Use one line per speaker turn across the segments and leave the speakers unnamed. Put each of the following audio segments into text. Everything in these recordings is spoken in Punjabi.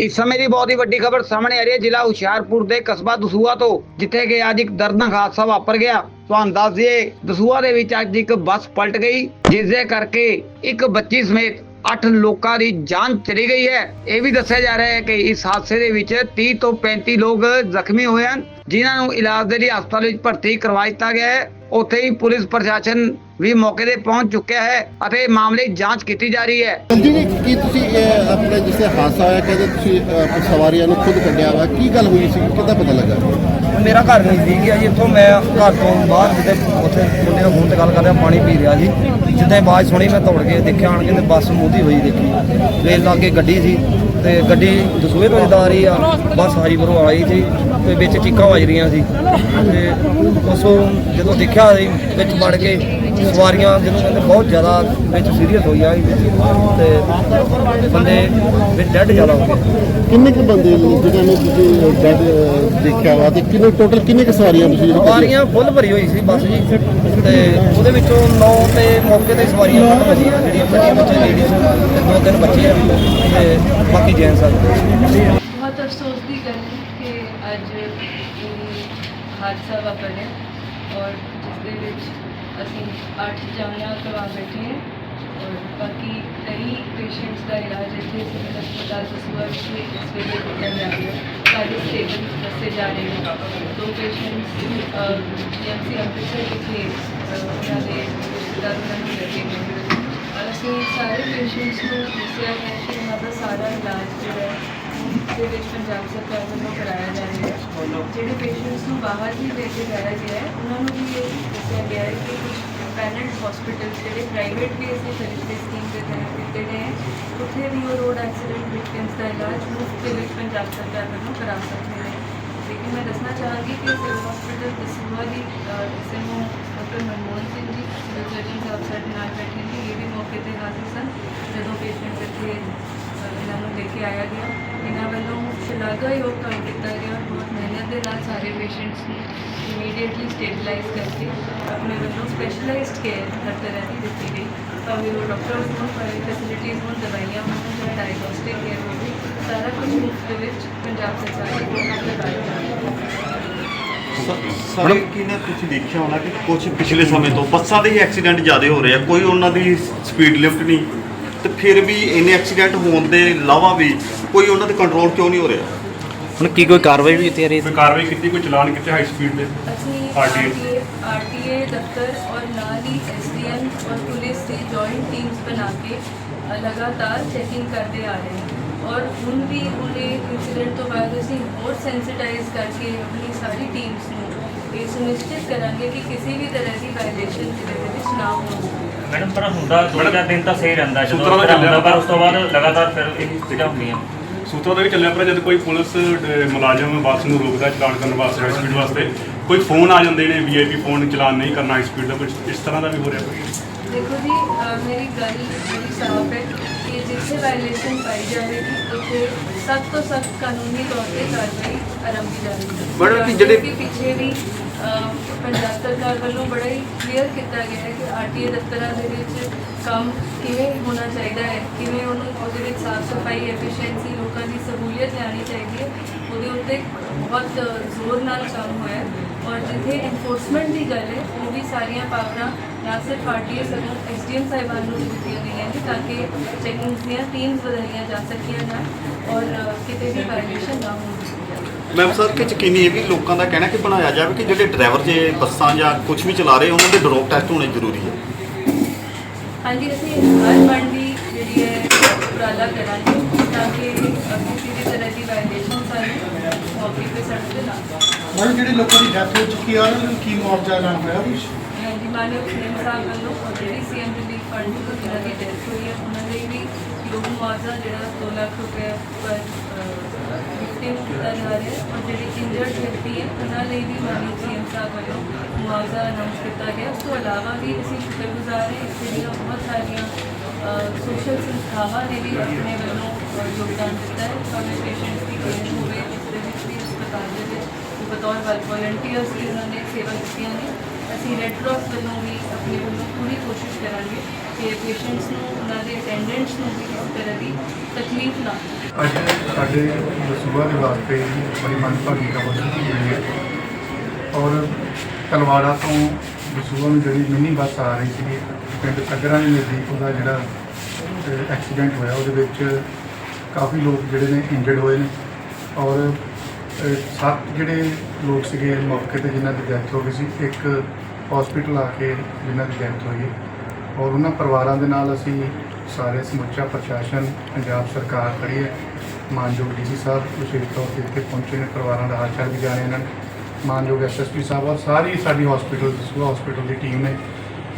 ਇਸ ਸਮੇਂ ਦੀ ਬਹੁਤ ਹੀ ਵੱਡੀ ਖਬਰ ਸਾਹਮਣੇ ਆ ਰਹੀ ਹੈ। ਜ਼ਿਲ੍ਹਾ ਹੁਸ਼ਿਆਰਪੁਰ ਦੇ ਕਸਬਾ ਦਸੂਆ ਤੋਂ, ਜਿੱਥੇ ਕਿ ਅੱਜ ਇੱਕ ਦਰਦਨਾਕ ਹਾਦਸਾ ਵਾਪਰ ਗਿਆ। ਤੁਹਾਨੂੰ ਦੱਸ ਦਈਏ, ਦਸੂਹਾ ਦੇ ਵਿੱਚ ਅੱਜ ਇੱਕ ਬੱਸ ਪਲਟ ਗਈ ਜਿਸ ਦੇ ਕਰਕੇ ਇੱਕ ਬੱਚੀ ਸਮੇਤ 8 ਲੋਕਾਂ ਦੀ ਜਾਨ ਚਲੀ ਗਈ ਹੈ। ਇਹ ਵੀ ਦੱਸਿਆ ਜਾ ਰਿਹਾ ਹੈ ਕਿ ਇਸ ਹਾਦਸੇ ਦੇ ਵਿੱਚ 30 ਤੋਂ 35 ਲੋਕ ਜ਼ਖਮੀ ਹੋਏ ਹਨ, ਜਿਨ੍ਹਾਂ ਨੂੰ ਇਲਾਜ ਦੇ ਲਈ ਹਸਪਤਾਲ ਵਿੱਚ ਭਰਤੀ ਕਰਵਾ ਦਿੱਤਾ ਗਿਆ ਹੈ। ਉੱਥੇ ਹੀ ਪੁਲਿਸ ਪ੍ਰਸ਼ਾਸਨ ਵੀ ਮੌਕੇ ਤੇ ਪਹੁੰਚ ਚੁੱਕਿਆ ਹੈ ਅਤੇ ਮਾਮਲੇ ਦੀ ਜਾਂਚ ਕੀਤੀ ਜਾ ਰਹੀ ਹੈ।
ਜੀ, ਕੀ ਤੁਸੀਂ ਆਪਣੇ ਜਿਸੇ ਹਾਦਸਾ ਹੋਇਆ, ਕਹਿੰਦੇ ਤੁਸੀਂ ਸਵਾਰੀਆਂ ਨੂੰ ਖੁਦ ਕੱਢਿਆ ਵਾ, ਕੀ ਗੱਲ ਹੋਈ ਸੀ? ਕਿੱਦਾਂ ਪਤਾ ਲੱਗਾ?
ਮੇਰਾ ਘਰ ਨਜ਼ਦੀਕ ਹੀ ਆ ਜੀ, ਇੱਥੋਂ ਮੈਂ ਘਰ ਤੋਂ ਬਾਹਰ ਕਿਤੇ ਉੱਥੇ ਮੁੰਡੇ ਨਾਲ ਫੋਨ ਤੇ ਗੱਲ ਕਰ ਰਿਹਾ ਪਾਣੀ ਪੀ ਰਿਹਾ ਸੀ ਜਿੱਦਾਂ ਆਵਾਜ਼ ਸੁਣੀ, ਮੈਂ ਦੌੜ ਕੇ ਦੇਖਿਆ, ਆਣ ਕੇ ਤੇ ਬੱਸ ਮੂਦੀ ਹੋਈ ਦੇਖੀ। ਰੇਲ ਲਾਗੇ ਗੱਡੀ ਸੀ ਤੇ ਗੱਡੀ ਦਸੂਏ ਤੋਂ ਜਿੱਦਾਂ ਆ ਰਹੀ ਆ, ਬੱਸ ਹਾਜੀਪੁਰੋਂ ਆਈ ਸੀ ਤੇ ਵਿੱਚ ਚੀਕਾਂ ਵੱਜ ਰਹੀਆਂ ਸੀ। ਤੇ ਉਸੋਂ ਜਦੋਂ ਦੇਖਿਆ ਅਸੀਂ, ਵਿੱਚ ਵੜ ਕੇ ਸਵਾਰੀਆਂ ਜਦੋਂ ਕਹਿੰਦੇ ਬਹੁਤ ਜ਼ਿਆਦਾ ਵਿੱਚ ਸੀਰੀਅਸ ਹੋਈ ਆ ਤੇ ਬੰਦੇ ਵਿੱਚ ਡੈਡ ਜ਼ਿਆਦਾ ਹੋ ਗਏ।
ਕਿੰਨੇ ਕੁ ਬੰਦੇ ਜਿਹਨਾਂ ਨੂੰ ਤੁਸੀਂ ਡੈਡ ਦੇਖਿਆ ਵਾ ਤੇ ਕਿੰਨੇ ਟੋਟਲ ਕਿੰਨੇ ਕੁ ਸਵਾਰੀਆਂ ਤੁਸੀਂ
ਸਵਾਰੀਆਂ ਫੁੱਲ ਭਰੀ ਹੋਈ ਸੀ ਬੱਸ ਜੀ। ਤੇ ਉਹਦੇ ਵਿੱਚੋਂ 9 ਤੇ ਮੌਕੇ ਤੇ ਸਵਾਰੀਆਂ ਫੁੱਲ ਭਰੀਆਂ ਜਿਹੜੀਆਂ ਵੱਡੀਆਂ ਬੱਚੇ ਲੇਡੀਜ਼ ਤੇ ਦੋ ਤਿੰਨ ਬੱਚੇ ਆ। ਤੇ ਬਾਕੀ ਜੈਂਟਸ ਆ।
ਬਹੁਤ ਅਫਸੋਸ ਦੀ ਗੱਲ ਹੈ ਕਿ ਅੱਜ ਇਹ ਹਾਦਸਾ ਵਾਪਰਿਆ ਔਰ ਜਿਸ ਦੇ ਵਿੱਚ ਅਸੀਂ 8 ਜਾਨਾਂ ਕਰਵਾ ਬੈਠੇ ਹਾਂ ਔਰ ਬਾਕੀ ਕਈ ਪੇਸ਼ੈਂਟਸ ਦਾ ਇਲਾਜ ਇੱਥੇ ਸਿਵਲ ਹਸਪਤਾਲ ਦਸੂਹਾ ਵਿਖੇ ਇਸ ਵੇਲੇ ਕੀਤਾ ਜਾ ਰਿਹਾ ਹੈ ਸਾਰੇ ਸਟੇਬਲ ਦੱਸੇ ਜਾ ਰਹੇ ਨੇ ਦੋ ਪੇਸ਼ੈਂਟਸ ਜੀਐਮਸੀ ਅੰਮ੍ਰਿਤਸਰ ਵਿਖੇ ਅਹ, ਉਹਨਾਂ ਦੇ ਰਿਸ਼ਤੇਦਾਰ ਉਹਨਾਂ ਨੂੰ ਲੈ ਕੇ ਗਏ ਹੋਏ ਨੇ। ਔਰ ਅਸੀਂ ਸਾਰੇ ਪੇਸ਼ੈਂਟਸ ਨੂੰ ਦੱਸਿਆ ਗਿਆ ਕਿ ਉਹਨਾਂ ਦਾ ਸਾਰਾ ਇਲਾਜ ਜਿਹੜਾ ਹੈ ਦੇ ਵਿੱਚ ਪੰਜਾਬ ਸਰਕਾਰ ਵੱਲੋਂ ਕਰਾਇਆ ਜਾ ਰਿਹਾ ਹੈ ਜਿਹੜੇ ਪੇਸ਼ੈਂਟਸ ਨੂੰ ਬਾਹਰ ਵੀ ਲੈ ਕੇ ਜਾਇਆ ਗਿਆ ਹੈ ਉਹਨਾਂ ਨੂੰ ਵੀ ਇਹ ਦੱਸਿਆ ਗਿਆ ਹੈ ਕਿ ਕੁਝ ਪੈਨੈਂਟ ਹਸਪੀਟਲ ਜਿਹੜੇ ਪ੍ਰਾਈਵੇਟ ਵੀ ਅਸੀਂ ਫੈਸਿਲਿਟੀ ਸਕੀਮ ਦੇ ਤਹਿਤ ਦਿੱਤੇ ਗਏ ਹੈ ਉੱਥੇ ਵੀ ਉਹ ਰੋਡ ਐਕਸੀਡੈਂਟ ਵਿਕਟਿਮਸ ਦਾ ਇਲਾਜ ਮੁਫਤ ਦੇ ਵਿੱਚ ਪੰਜਾਬ ਸਰਕਾਰ ਵੱਲੋਂ ਕਰਾ ਸਕਦੇ ਨੇ ਲੇਕਿਨ ਮੈਂ ਦੱਸਣਾ ਚਾਹਾਂਗੀ ਕਿ ਸਿਵਲ ਹਸਪੀਟਲ ਦਸੂਹਾ ਦੀ ਕਿਸੇ ਨੂੰ doctor Manmohan Singh ji civil surgeon ਸਾਹਿਬ ਸਾਡੇ ਨਾਲ ਬੈਠੇ ਨੇ ਇਹ ਵੀ ਮੌਕੇ ਤੇ ਹਾਜ਼ਰ ਸਨ ਜਦੋਂ ਪੇਸ਼ੈਂਟ ਇੱਥੇ ਅ, ਇਹਨਾਂ ਨੂੰ ਲੈ ਕੇ ਆਇਆ ਗਿਆ ਇਹਨਾਂ ਵੱਲੋਂ ਸ਼ਲਾਘਾਯੋਗ ਕੰਮ ਕੀਤਾ ਗਿਆ। ਬਹੁਤ ਮਿਹਨਤ ਦੇ ਨਾਲ ਸਾਰੇ ਪੇਸ਼ੈਂਟਸ ਨੂੰ ਇਮੀਡੀਏਟਲੀ ਸਟੇਬਲਾਈਜ਼ ਕਰਕੇ ਆਪਣੇ ਵੱਲੋਂ ਸਪੈਸ਼ਲਾਈਜ਼ਡ ਕੇਅਰ ਹਰ ਤਰ੍ਹਾਂ ਦੀ ਦਿੱਤੀ ਗਈ। ਭਾਵੇਂ ਉਹ ਡਾਕਟਰਸ ਹੋਣ ਭਾਵੇਂ ਫੈਸਿਲਿਟੀਜ਼ ਹੋਣ ਦਵਾਈਆਂ ਹੋਣ ਜਾਂ ਡਾਇਗਨੋਸਟਿਕ ਕੇਅਰ ਹੋਵੇ ਸਾਰਾ ਕੁਝ ਮੁਫਤ ਦੇ ਵਿੱਚ ਪੰਜਾਬ ਸਰਕਾਰ ਦੇ ਲਗਾਇਆ ਜਾ ਰਿਹਾ ਹੈ।
ਤੁਸੀਂ ਦੇਖਿਆ ਹੋਣਾ ਕਿ ਕੁਝ ਪਿਛਲੇ ਸਮੇਂ ਤੋਂ ਬੱਸਾਂ ਦੇ ਹੀ ਐਕਸੀਡੈਂਟ ਜ਼ਿਆਦਾ ਹੋ ਰਹੇ ਆ, ਕੋਈ ਉਹਨਾਂ ਦੀ ਸਪੀਡ ਲਿਫਟ ਨਹੀਂ। ਤੇ ਫਿਰ ਵੀ ਇੰਨੇ ਐਕਸੀਡੈਂਟ ਹੋਣ ਦੇ ਇਲਾਵਾ ਵੀ ਕੋਈ ਉਹਨਾਂ ਤੇ ਕੰਟਰੋਲ ਕਿਉਂ ਨਹੀਂ ਹੋ ਰਿਹਾ?
ਹੁਣ ਕੀ ਕੋਈ ਕਾਰਵਾਈ ਵੀ ਕੀਤੀ ਜਾ ਰਹੀ ਹੈ
ਕੋਈ ਕਾਰਵਾਈ ਕੀਤੀ ਕੋਈ ਚਲਾਨ ਕੀਤੇ ਹਾਈ ਸਪੀਡ ਦੇ
ਅਸੀਂ ਆਰਟੀਏ ਆਰਟੀਏ ਦਫ਼ਤਰ ਔਰ ਨਾਲ ਹੀ ਐਸਡੀਐਮ ਔਰ ਪੁਲਿਸ ਦੀ ਜੁਆਇੰਟ ਟੀਮਸ ਬਣਾ ਕੇ ਅ, ਲਗਾਤਾਰ ਚੈਕਿੰਗ ਕਰਦੇ ਆ ਰਹੇ ਹਾਂ। ਔਰ ਹੁਣ ਵੀ ਉਹਨੇ ਇਨਸੀਡੈਂਟ ਤੋਂ ਬਾਅਦ ਅਸੀਂ ਹੋਰ ਸੈਂਸਿਟਾਈਜ਼ ਕਰਕੇ ਆਪਣੀ ਸਾਰੀ ਟੀਮਸ ਨੂੰ ਇਹ ਸੁਨਿਸ਼ਚਿਤ ਕਰਾਂਗੇ ਕਿ ਕਿਸੇ ਵੀ ਤਰ੍ਹਾਂ ਦੀ ਵਾਇਲੇਸ਼ਨ ਜਿਹਦੇ ਵਿੱਚ ਨਾ ਹੋ
ਮੈਡਮ ਪਰ ਹੁੰਦਾ ਦੋ ਚਾਰ ਦਿਨ ਤਾਂ ਸਹੀ ਰਹਿੰਦਾ ਜਦੋਂ
ਸੂਤਰਾਂ ਦਾ
ਹੁੰਦਾ ਪਰ ਉਸ ਤੋਂ ਬਾਅਦ ਲਗਾਤਾਰ ਫਿਰ ਇਹ ਸਥਿਤੀਆਂ ਹੁੰਦੀਆਂ
ਸੂਤਰਾਂ ਦਾ ਵੀ ਚੱਲਿਆ ਪਰ ਜਦ ਕੋਈ ਪੁਲਿਸ ਅਹ, ਮੁਲਾਜ਼ਮ ਬੱਸ ਨੂੰ ਰੋਕਦਾ ਚਲਾਨ ਕਰਨ ਵਾਸਤੇ ਹਾਈ ਸਪੀਡ ਵਾਸਤੇ ਕੋਈ ਫੋਨ ਆ ਜਾਂਦੇ ਨੇ ਵੀਆਈਪੀ ਫੋਨ ਚਲਾਨ ਨਹੀਂ ਕਰਨਾ ਹਾਈ ਸਪੀਡ ਦਾ ਕੁਝ ਇਸ ਤਰ੍ਹਾਂ ਦਾ ਵੀ ਹੋ ਰਿਹਾ ਕੁਝ
ਦੇਖੋ ਜੀ ਅਹ ਮੇਰੀ ਗੱਲ ਬੜੀ ਸਾਫ਼ ਹੈ ਕਿ ਜਿੱਥੇ ਵਾਇਲੇਸ਼ਨ ਪਾਈ ਜਾਵੇਗੀ ਉੱਥੇ ਸਖਤ ਤੋਂ ਸਖਤ ਕਾਨੂੰਨੀ ਤੌਰ ਤੇ ਕਾਰਵਾਈ ਆਰੰਭੀ ਜਾਵੇਗੀ
ਮੈਡਮ, ਕਿ ਜਿਹੜੇ-
ਕਿ ਪਿੱਛੇ ਵੀ ਅਹ, ਪੰਜਾਬ ਸਰਕਾਰ ਵੱਲੋਂ ਬੜਾ ਹੀ ਕਲੀਅਰ ਕੀਤਾ ਗਿਆ ਹੈ ਕਿ ਆਰਟੀਏ ਦਫ਼ਤਰਾਂ ਦੇ ਵਿੱਚ ਕੰਮ ਕਿਵੇਂ ਹੋਣਾ ਚਾਹੀਦਾ ਹੈ, ਕਿਵੇਂ ਉਹਨੂੰ ਉਹਦੇ ਵਿੱਚ ਸਾਫ਼ ਸਫ਼ਾਈ ਐਫੀਸ਼ੀਐਂਸੀ ਲੋਕਾਂ ਦੀ ਸਹੂਲੀਅਤ ਲੈਣੀ ਚਾਹੀਦੀ ਹੈ, ਉਹਦੇ ਉੱਤੇ ਬਹੁਤ ਜ਼ੋਰ ਨਾਲ ਕੰਮ ਹੋਇਆ ਔਰ ਜਿੱਥੇ ਐਨਫੋਰਸਮੈਂਟ ਦੀ ਗੱਲ ਹੈ, ਉਹ ਵੀ ਸਾਰੀਆਂ ਪਾਵਰਾਂ ਨਾ ਸਿਰਫ ਆਰਟੀਏ ਸਗੋਂ ਐਸਡੀਐਮ ਸਾਹਿਬਾਨ ਨੂੰ ਵੀ ਦਿੱਤੀਆਂ ਗਈਆਂ ਨੇ ਤਾਂ ਕਿ ਚੈਕਿੰਗਸ ਦੀਆਂ ਟੀਮਸ ਵਧਾਈਆਂ ਜਾ ਸਕੀਆਂ ਜਾਣ ਔਰ ਕਿਤੇ ਵੀ ਵਾਇਲੇਸ਼ਨ ਨਾ ਹੋਣ।
ਮੈਮ ਸਰ ਕਿ ਯਕੀਨੀ ਇਹ ਵੀ ਲੋਕਾਂ ਦਾ ਕਹਿਣਾ ਕਿ ਬਣਾਇਆ ਜਾਵੇ ਕਿ ਜਿਹੜੇ ਡਰਾਈਵਰ ਜੇ ਬੱਸਾਂ ਜਾਂ ਕੁਝ ਵੀ ਚਲਾ ਰਹੇ ਉਹਨਾਂ ਦੇ ਡਰੋਪ ਟੈਸਟ ਹੋਣੇ ਜ਼ਰੂਰੀ ਹੈ
ਹਾਂਜੀ ਅਸੀਂ ਹਰ ਬਣ ਦੀ ਜਿਹੜੀ ਹੈ ਉਪਰਾਲਾ ਕਰਾਂਗੇ ਤਾਂ ਕਿ ਕਿਸੇ ਵੀ ਤਰ੍ਹਾਂ ਦੀ ਵਾਇਲੇਸ਼ਨ ਸਾਨੂੰ ਮੌਕੇ ਤੇ ਸੜਕ ਤੇ ਨਾ।
ਮੈਡਮ ਜਿਹੜੇ ਲੋਕਾਂ ਦੀ ਡੈਥ ਹੋ ਚੁੱਕੀ ਆ ਉਹਨਾਂ ਨੂੰ ਕੀ ਮੁਆਵਜ਼ਾ ਐਲਾਨ ਹੋਇਆ ਕੁਝ
ਹਾਂਜੀ ਮਾਨਯੋਗ ਸੀਐਮ ਸਾਹਿਬ ਵੱਲੋਂ ਜਿਹੜੀ ਸੀਐਮ ਰਿਲੀਫ ਫੰਡ ਤੋਂ ਜਿਹਨਾਂ ਦੀ ਡੈਥ ਹੋਈ ਹੈ ਉਹਨਾਂ ਲਈ ਵੀ ਲੋਕ ਮੁਆਵਜ਼ਾ ਜਿਹੜਾ 2 ਲੱਖ ਰੁਪਏ ਪਰ ਵਿਕਟਿਮ ਕੀਤਾ ਜਾ ਰਿਹਾ ਹੈ ਔਰ ਜਿਹੜੇ ਇੰਜਰਡ ਵਿਅਕਤੀ ਹੈ, ਉਹਨਾਂ ਲਈ ਵੀ ਮਾਨਯੋਗ ਸੀਐਮ ਸਾਹਿਬ ਵੱਲੋਂ ਮੁਆਵਜ਼ਾ ਅਨਾਉਂਸ ਕੀਤਾ ਗਿਆ ਉਸ ਤੋਂ ਇਲਾਵਾ ਵੀ ਅਸੀਂ ਸ਼ੁਕਰਗੁਜ਼ਾਰ ਹਾਂ ਇਸ ਜਿਹੜੀਆਂ ਬਹੁਤ ਸਾਰੀਆਂ ਸੋਸ਼ਲ ਸੰਸਥਾਵਾਂ ਨੇ ਵੀ ਆਪਣੇ ਵੱਲੋਂ ਯੋਗਦਾਨ ਦਿੱਤਾ ਹੈ। ਭਾਵੇਂ ਪੇਸ਼ੈਂਟਸ ਦੀ ਕੇਅਰ ਹੋਵੇ ਇਸ ਦੇ ਵਿੱਚ ਵੀ ਹਸਪਤਾਲ ਦੇ ਵਿੱਚ, ਬਤੌਰ ਵਾਲੰਟੀਅਰਸ ਵੀ ਉਹਨਾਂ ਨੇ ਸੇਵਾ ਦਿੱਤੀਆਂ ਨੇ। ਅਸੀਂ ਰੈੱਡ ਕਰਾਸ ਵੱਲੋਂ ਵੀ ਆਪਣੀ ਵੱਲੋਂ ਪੂਰੀ ਕੋਸ਼ਿਸ਼ ਕਰਾਂਗੇ ਕਿ ਪੇਸ਼ੈਂਟਸ ਨੂੰ, ਉਹਨਾਂ ਦੇ ਅਟੈਂਡੈਂਟਸ ਨੂੰ ਵੀ ਇਸ ਤਰ੍ਹਾਂ ਦੀ ਤਕਲੀਫ ਨਾ
ਅੱਜ ਸਾਡੇ ਦਸੂਆ ਦੇ ਵਾਸਤੇ ਬੜੀ ਮੰਦਭਾਗੀ ਖਬਰ ਮਿਲੀ ਹੈ। ਔਰ ਤਲਵਾੜਾ ਤੋਂ ਦਸੂਆ ਨੂੰ ਜਿਹੜੀ ਮਿੰਨੀ ਬੱਸ ਆ ਰਹੀ ਸੀ ਪਿੰਡ ਸੱਗਰਾਂ ਦੇ ਨਜ਼ਦੀਕ ਉਹਦਾ ਜਿਹੜਾ ਐਕਸੀਡੈਂਟ ਹੋਇਆ, ਉਹਦੇ ਵਿੱਚ ਕਾਫੀ ਲੋਕ ਜਿਹੜੇ ਨੇ ਇੰਜਰਡ ਹੋਏ ਨੇ। ਔਰ ਸੱਤ ਜਿਹੜੇ ਲੋਕ ਸੀਗੇ ਮੌਕੇ ਤੇ ਜਿਨ੍ਹਾਂ ਦੀ ਡੈਥ ਹੋ ਗਈ ਸੀ, ਇੱਕ ਹਸਪੀਟਲ ਆ ਕੇ ਜਿਨ੍ਹਾਂ ਦੀ ਡੈਥ ਹੋਈ ਔਰ ਉਹਨਾਂ ਪਰਿਵਾਰਾਂ ਦੇ ਨਾਲ ਅਸੀਂ ਸਾਰੇ ਸਮੁੱਚਾ ਪ੍ਰਸ਼ਾਸਨ, ਪੰਜਾਬ ਸਰਕਾਰ ਖੜੀ ਹੈ। ਮਾਨਯੋਗ ਡੀਸੀ ਸਾਹਿਬ ਵਿਸ਼ੇਸ਼ ਤੌਰ ਤੇ ਇੱਥੇ ਪਹੁੰਚੇ ਨੇ, ਪਰਿਵਾਰਾਂ ਦਾ ਹਾਲ ਵੀ ਜਾਣੇ ਇਹਨਾਂ ਨੇ। ਮਾਨਯੋਗ ਐਸਐਸਪੀ ਸਾਹਿਬ ਔਰ ਸਾਰੀ ਸਾਡੀ ਹਸਪੀਟਲ ਦਸੂਹਾ ਹਸਪੀਟਲ ਦੀ ਟੀਮ ਨੇ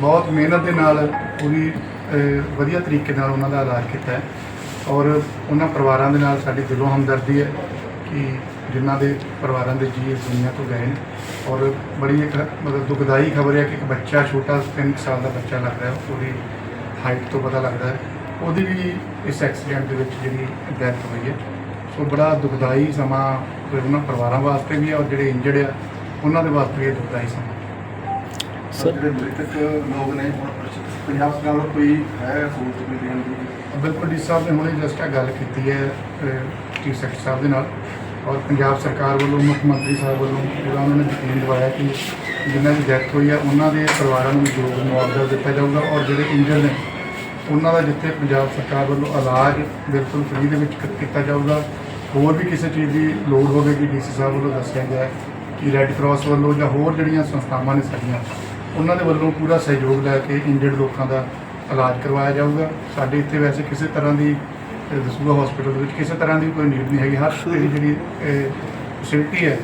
ਬਹੁਤ ਮਿਹਨਤ ਦੇ ਨਾਲ ਪੂਰੀ ਵਧੀਆ ਤਰੀਕੇ ਨਾਲ ਉਹਨਾਂ ਦਾ ਇਲਾਜ ਕੀਤਾ ਔਰ ਉਹਨਾਂ ਪਰਿਵਾਰਾਂ ਦੇ ਨਾਲ ਸਾਡੀ ਦਿਲੋਂ ਹਮਦਰਦੀ ਹੈ ਕਿ ਜਿਨ੍ਹਾਂ ਦੇ ਪਰਿਵਾਰਾਂ ਦੇ ਜੀ ਇਸ ਦੁਨੀਆ ਤੋਂ ਗਏ ਨੇ। ਔਰ ਬੜੀ ਇੱਕ ਮਤਲਬ ਦੁਖਦਾਈ ਖਬਰ ਹੈ ਕਿ ਇੱਕ ਬੱਚਾ ਛੋਟਾ 3 ਸਾਲ ਦਾ ਬੱਚਾ ਲੱਗ ਰਿਹਾ ਉਹਦੀ ਹਾਈਟ ਤੋਂ ਪਤਾ ਲੱਗਦਾ ਹੈ। ਉਹਦੀ ਵੀ ਇਸ ਐਕਸੀਡੈਂਟ ਦੇ ਵਿੱਚ ਜਿਹੜੀ ਡੈਥ ਹੋਈ ਹੈ। ਸੋ ਬੜਾ ਦੁਖਦਾਈ ਸਮਾਂ ਤੇ ਉਹਨਾਂ ਪਰਿਵਾਰਾਂ ਵਾਸਤੇ ਵੀ ਹੈ ਔਰ ਜਿਹੜੇ ਇੰਜਰਡ ਆ ਉਹਨਾਂ ਦੇ ਵਾਸਤੇ ਵੀ ਇਹ ਦੁਖਦਾਈ ਸਮਾਂ
ਸਰ ਜਿਹੜੇ ਮ੍ਰਿਤਕ ਲੋਕ ਨੇ ਪੰਜਾਬ ਸਰਕਾਰ ਵੱਲੋਂ ਕੋਈ ਹੈ ਸਹੂਲਤ ਕੋਈ ਦੇਣ ਦੀ?
ਬਿਲਕੁਲ ਡੀ ਸਾਹਿਬ ਨੇ ਹੁਣੇ ਜਸਟ ਆ ਗੱਲ ਕੀਤੀ ਹੈ ਚੀਫ ਸੈਕਟਰੀ ਸਾਹਿਬ ਦੇ ਨਾਲ। ਔਰ ਪੰਜਾਬ ਸਰਕਾਰ ਵੱਲੋਂ, ਮੁੱਖ ਮੰਤਰੀ ਸਾਹਿਬ ਵੱਲੋਂ ਪੂਰਾ ਉਹਨਾਂ ਨੇ ਯਕੀਨ ਦਿਵਾਇਆ ਕਿ ਜਿਨ੍ਹਾਂ ਦੀ ਡੈਥ ਹੋਈ ਹੈ ਉਹਨਾਂ ਦੇ ਪਰਿਵਾਰਾਂ ਨੂੰ ਜੋ ਮੁਆਵਜ਼ਾ ਦਿੱਤਾ ਜਾਊਗਾ ਔਰ ਜਿਹੜੇ ਇੰਜਰਡ ਨੇ, ਉਹਨਾਂ ਦਾ ਜਿੱਥੇ ਪੰਜਾਬ ਸਰਕਾਰ ਵੱਲੋਂ ਇਲਾਜ ਬਿਲਕੁਲ ਫ੍ਰੀ ਦੇ ਵਿੱਚ ਕੀਤਾ ਜਾਊਗਾ। ਹੋਰ ਵੀ ਕਿਸੇ ਚੀਜ਼ ਦੀ ਲੋੜ ਹੋਵੇਗੀ ਡੀਸੀ ਸਾਹਿਬ ਵੱਲੋਂ ਦੱਸਿਆ ਗਿਆ ਕਿ ਰੈੱਡ ਕਰਾਸ ਵੱਲੋਂ ਜਾਂ ਹੋਰ ਜਿਹੜੀਆਂ ਸੰਸਥਾਵਾਂ ਨੇ ਸਾਡੀਆਂ, ਉਹਨਾਂ ਦੇ ਵੱਲੋਂ ਪੂਰਾ ਸਹਿਯੋਗ ਲੈ ਕੇ ਇੰਜਰਡ ਲੋਕਾਂ ਦਾ ਇਲਾਜ ਕਰਵਾਇਆ ਜਾਊਗਾ। ਸਾਡੇ ਇੱਥੇ ਵੈਸੇ ਕਿਸੇ ਤਰ੍ਹਾਂ ਦੀ ਦਸੂਹਾ ਹਸਪੀਟਲ ਦੇ ਵਿੱਚ ਕਿਸੇ ਤਰ੍ਹਾਂ ਦੀ ਕੋਈ ਨੀਡ ਨਹੀਂ ਹੈਗੀ। ਹਰ ਜਿਹੜੀ ਜਿਹੜੀ ਫੈਸਿਲਿਟੀ ਹੈ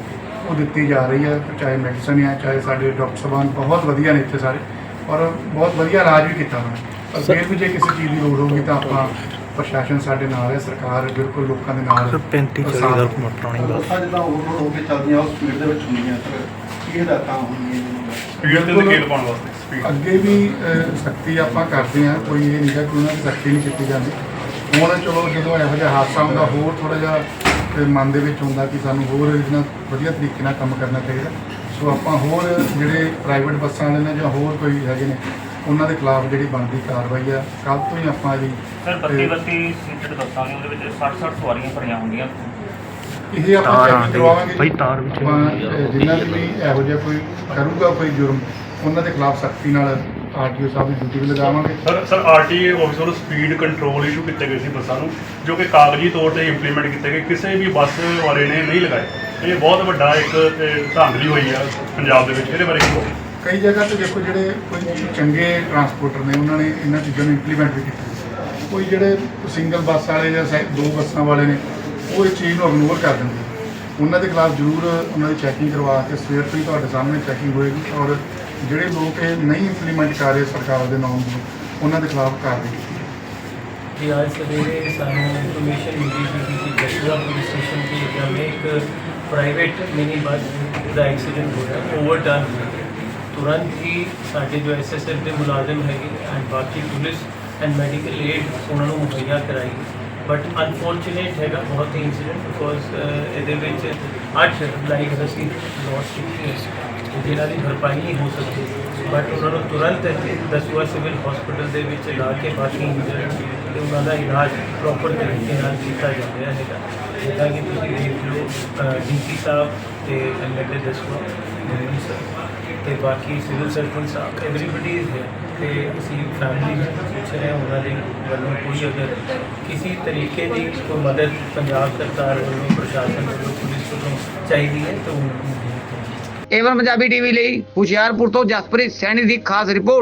ਉਹ ਦਿੱਤੀ ਜਾ ਰਹੀ ਹੈ। ਚਾਹੇ ਮੈਡੀਸਨ ਹੈ ਚਾਹੇ ਸਾਡੇ ਡਾਕਟਰ ਸਾਹਿਬਾਨ ਬਹੁਤ ਵਧੀਆ ਨੇ ਇੱਥੇ ਸਾਰੇ। ਔਰ ਬਹੁਤ ਵਧੀਆ ਇਲਾਜ ਵੀ ਕੀਤਾ ਉਹਨਾਂ ਨੇ। ਫਿਰ ਵੀ ਜੇ ਕਿਸੇ ਚੀਜ਼ ਦੀ ਲੋੜ ਹੋਊਗੀ ਤਾਂ ਆਪਾਂ ਪ੍ਰਸ਼ਾਸਨ ਸਾਡੇ ਨਾਲ ਹੈ ਸਰਕਾਰ ਬਿਲਕੁਲ ਲੋਕਾਂ ਦੇ ਨਾਲ
35 40
ਸਾਥ
ਦਾ
ਹੈ।
ਪੁਰਾਣੀ
ਬੱਸਾਂ। ਜਿੱਦਾਂ ਓਵਰਲੋਡ ਹੋ ਕੇ ਚੱਲਦੀਆਂ ਉਹ ਸਪੀਡ ਦੇ ਵਿੱਚ ਹੁੰਦੀਆਂ ਸਰ ਕੀ ਹਦਾਇਤਾਂ ਨੂੰ
ਸਪੀਡ ਤੇ ਨਕੇਲ ਪਾਉਣ ਵਾਸਤੇ
ਅੱਗੇ ਵੀ ਸਖਤੀ ਆਪਾਂ ਕਰਦੇ ਹਾਂ ਕੋਈ ਇਹ ਨਹੀਂ ਕਿ ਉਹਨਾਂ ਦੀ ਸਖਤੀ ਨਹੀਂ ਕੀਤੀ ਜਾਂਦੀ। ਹੁਣ ਚਲੋ ਜਦੋਂ ਇਹੋ ਜਿਹਾ ਹਾਦਸਾ ਹੁੰਦਾ ਹੋਰ ਥੋੜਾ ਜਿਹਾ ਅਹ, ਮਨ ਦੇ ਵਿੱਚ ਹੁੰਦਾ ਕਿ ਸਾਨੂੰ ਹੋਰ ਇਹਦੇ ਨਾਲ ਵਧੀਆ ਤਰੀਕੇ ਨਾਲ ਕੰਮ ਕਰਨਾ ਚਾਹੀਦਾ। ਸੋ ਆਪਾਂ ਹੋਰ ਜਿਹੜੇ ਪ੍ਰਾਈਵੇਟ ਬੱਸਾਂ ਵਾਲੇ ਨੇ ਜਾਂ ਹੋਰ ਕੋਈ ਹੈਗੇ ਨੇ ਉਹਨਾਂ ਦੇ ਖਿਲਾਫ ਜਿਹੜੀ ਬਣਦੀ ਕਾਰਵਾਈ ਆ ਕੱਲ ਤੋਂ ਹੀ ਆਪਾਂ ਇਹਦੀ
ਸਰ 32 32 ਸੀਟਡ ਬੱਸਾਂ ਨੇ ਉਹਦੇ ਵਿੱਚ 60 60 ਸਵਾਰੀਆਂ ਭਰੀਆਂ ਹੁੰਦੀਆਂ।
ਇਹ ਆਪਾਂ ਚੈੱਕ ਕਰਵਾਵਾਂਗੇ।
ਬਈ ਤਾਰ ਵਿੱਚ
ਦੇ ਵੀ ਇਹੋ ਜਿਹਾ ਕੋਈ ਕਰੂਗਾ ਕੋਈ ਜੁਰਮ ਉਹਨਾਂ ਦੇ ਖਿਲਾਫ ਸਖਤੀ ਨਾਲ ਆਰਟੀਓ ਸਾਹਿਬ ਦੀ ਡਿਊਟੀ ਵੀ ਲਗਾਵਾਂਗੇ।
ਸਰ ਸਰ ਆਰਟੀਏ ਆਫਿਸ ਵੱਲੋਂ ਸਪੀਡ ਕੰਟਰੋਲ ਇਸ਼ੂ ਕੀਤੇ ਗਏ ਸੀ ਬੱਸਾਂ ਨੂੰ ਜੋ ਕਿ ਕਾਗਜ਼ੀ ਤੌਰ ਤੇ ਇੰਪਲੀਮੈਂਟ ਕੀਤੇ ਗਏ ਕਿਸੇ ਵੀ ਬੱਸ ਵਾਲੇ ਨੇ ਨਹੀਂ ਲਗਾਏ। ਇਹ ਬਹੁਤ ਵੱਡਾ ਇੱਕ ਧਾਂਦਲੀ ਹੋਈ ਆ ਪੰਜਾਬ ਦੇ ਵਿੱਚ ਇਹਦੇ ਬਾਰੇ ਕੀ ਕਹੋਗੇ?
ਕਈ ਜਗ੍ਹਾ ਤੇ ਦੇਖੋ ਜਿਹੜੇ ਕੋਈ ਚੰਗੇ ਟਰਾਂਸਪੋਰਟਰ ਨੇ ਉਹਨਾਂ ਨੇ ਇਹਨਾਂ ਚੀਜ਼ਾਂ ਨੂੰ ਇੰਪਲੀਮੈਂਟ ਵੀ ਕੀਤਾ। ਕੋਈ ਜਿਹੜੇ ਸਿੰਗਲ ਬੱਸ ਵਾਲੇ ਜਾਂ ਦੋ ਬੱਸਾਂ ਵਾਲੇ ਨੇ ਉਹ ਇਸ ਚੀਜ਼ ਨੂੰ ਇਗਨੋਰ ਕਰ ਦਿੰਦੇ ਉਹਨਾਂ ਦੇ ਖਿਲਾਫ ਜ਼ਰੂਰ ਉਹਨਾਂ ਦੀ ਚੈਕਿੰਗ ਕਰਵਾ ਕੇ ਸਵੇਰ ਤੋਂ ਹੀ ਤੁਹਾਡੇ ਸਾਹਮਣੇ ਚੈਕਿੰਗ ਹੋਏਗੀ ਔਰ ਜਿਹੜੇ ਲੋਕ ਇਹ ਨਹੀਂ ਇੰਪਲੀਮੈਂਟ ਕਰ ਰਹੇ ਸਰਕਾਰ ਦੇ ਨਾਮ ਨੂੰ ਉਹਨਾਂ ਦੇ ਖਿਲਾਫ ਕਾਰਵਾਈ ਕੀਤੀ ਜਾਏਗੀ।
ਜੀ ਅੱਜ ਸਵੇਰੇ ਸਾਨੂੰ ਇਨਫੋਰਮੇਸ਼ਨ ਮਿਲੀ ਸੀ ਕਿ ਜਸੂਆ ਪੁਲਿਸ ਸਟੇਸ਼ਨ के एरिया में एक प्राइवेट मिनी बस ਦਾ ਐਕਸੀਡੈਂਟ ਹੋ ਗਿਆ ਓਵਰਟਰਨ ਹੋ ਗਿਆ ਤੁਰੰਤ ਹੀ ਸਾਡੇ ਜੋ ਐਸਐਸਐਫ ਦੇ ਮੁਲਾਜ਼ਮ ਹੈਗੇ ਐਂਡ ਬਾਕੀ ਪੁਲਿਸ ਐਂਡ ਮੈਡੀਕਲ ਏਡ ਉਹਨਾਂ ਨੂੰ ਮੁਹੱਈਆ ਕਰਾਈ ਬਟ ਅਨਫੋਰਚੂਨੇਟ ਹੈਗਾ ਬਹੁਤ ਹੀ ਇਨਸੀਡੈਂਟ ਬਿਕੋਜ਼ ਇਹਦੇ ਵਿੱਚ ਅੱਠ ਲਾਈਫ ਅਸੀਂ ਲੋਸ ਕੀਤੀ ਹੈ ਜਿਨ੍ਹਾਂ ਦੀ ਭਰਪਾਈ ਨਹੀਂ ਹੋ ਸਕਦੀ। ਬਟ ਉਹਨਾਂ ਨੂੰ ਤੁਰੰਤ ਦਸੂਆ ਸਿਵਲ ਹਸਪੀਟਲ ਦੇ ਵਿੱਚ ਲਾ ਕੇ ਬਾਕੀ ਇੰਜਰਡ ਤੇ ਉਹਨਾਂ ਦਾ ਇਲਾਜ ਪ੍ਰੋਪਰ ਤਰੀਕੇ ਨਾਲ ਕੀਤਾ ਜਾ ਰਿਹਾ ਹੈਗਾ। ਜਿੱਦਾਂ ਕਿ ਤੁਸੀਂ ਦੇਖ ਲਓ ਡੀਸੀ ਸਾਹਿਬ ਤੇ ਐਮਐਲਏ ਦਸੂਆ ਮੋਦੀ ਸਾਹਿਬ ਤੇ ਬਾਕੀ ਸਿਵਲ ਸਰਜਨ ਸਾਹਿਬ ਐਵਰੀਬਡੀ ਇਜ਼ ਹੈ ਤੇ ਅਸੀਂ ਫੈਮਿਲੀ ਪੁੱਛ ਰਹੇ ਉਹਨਾਂ ਦੇ ਵੱਲੋਂ ਕੋਈ ਅਗਰ ਕਿਸੇ ਤਰੀਕੇ ਦੀ ਕੋਈ ਮਦਦ ਪੰਜਾਬ ਸਰਕਾਰ ਵੱਲੋਂ, ਪ੍ਰਸ਼ਾਸਨ ਵੱਲੋਂ, ਪੁਲਿਸ ਵੱਲੋਂ ਚਾਹੀਦੀ ਹੈ, ਤਾਂ
ਏਵਨ ਪੰਜਾਬੀ ਟੀਵੀ ਲਈ ਹੁਸ਼ਿਆਰਪੁਰ ਤੋਂ ਜਸਪ੍ਰੀਤ ਸੈਣੀ ਦੀ ਖਾਸ ਰਿਪੋਰਟ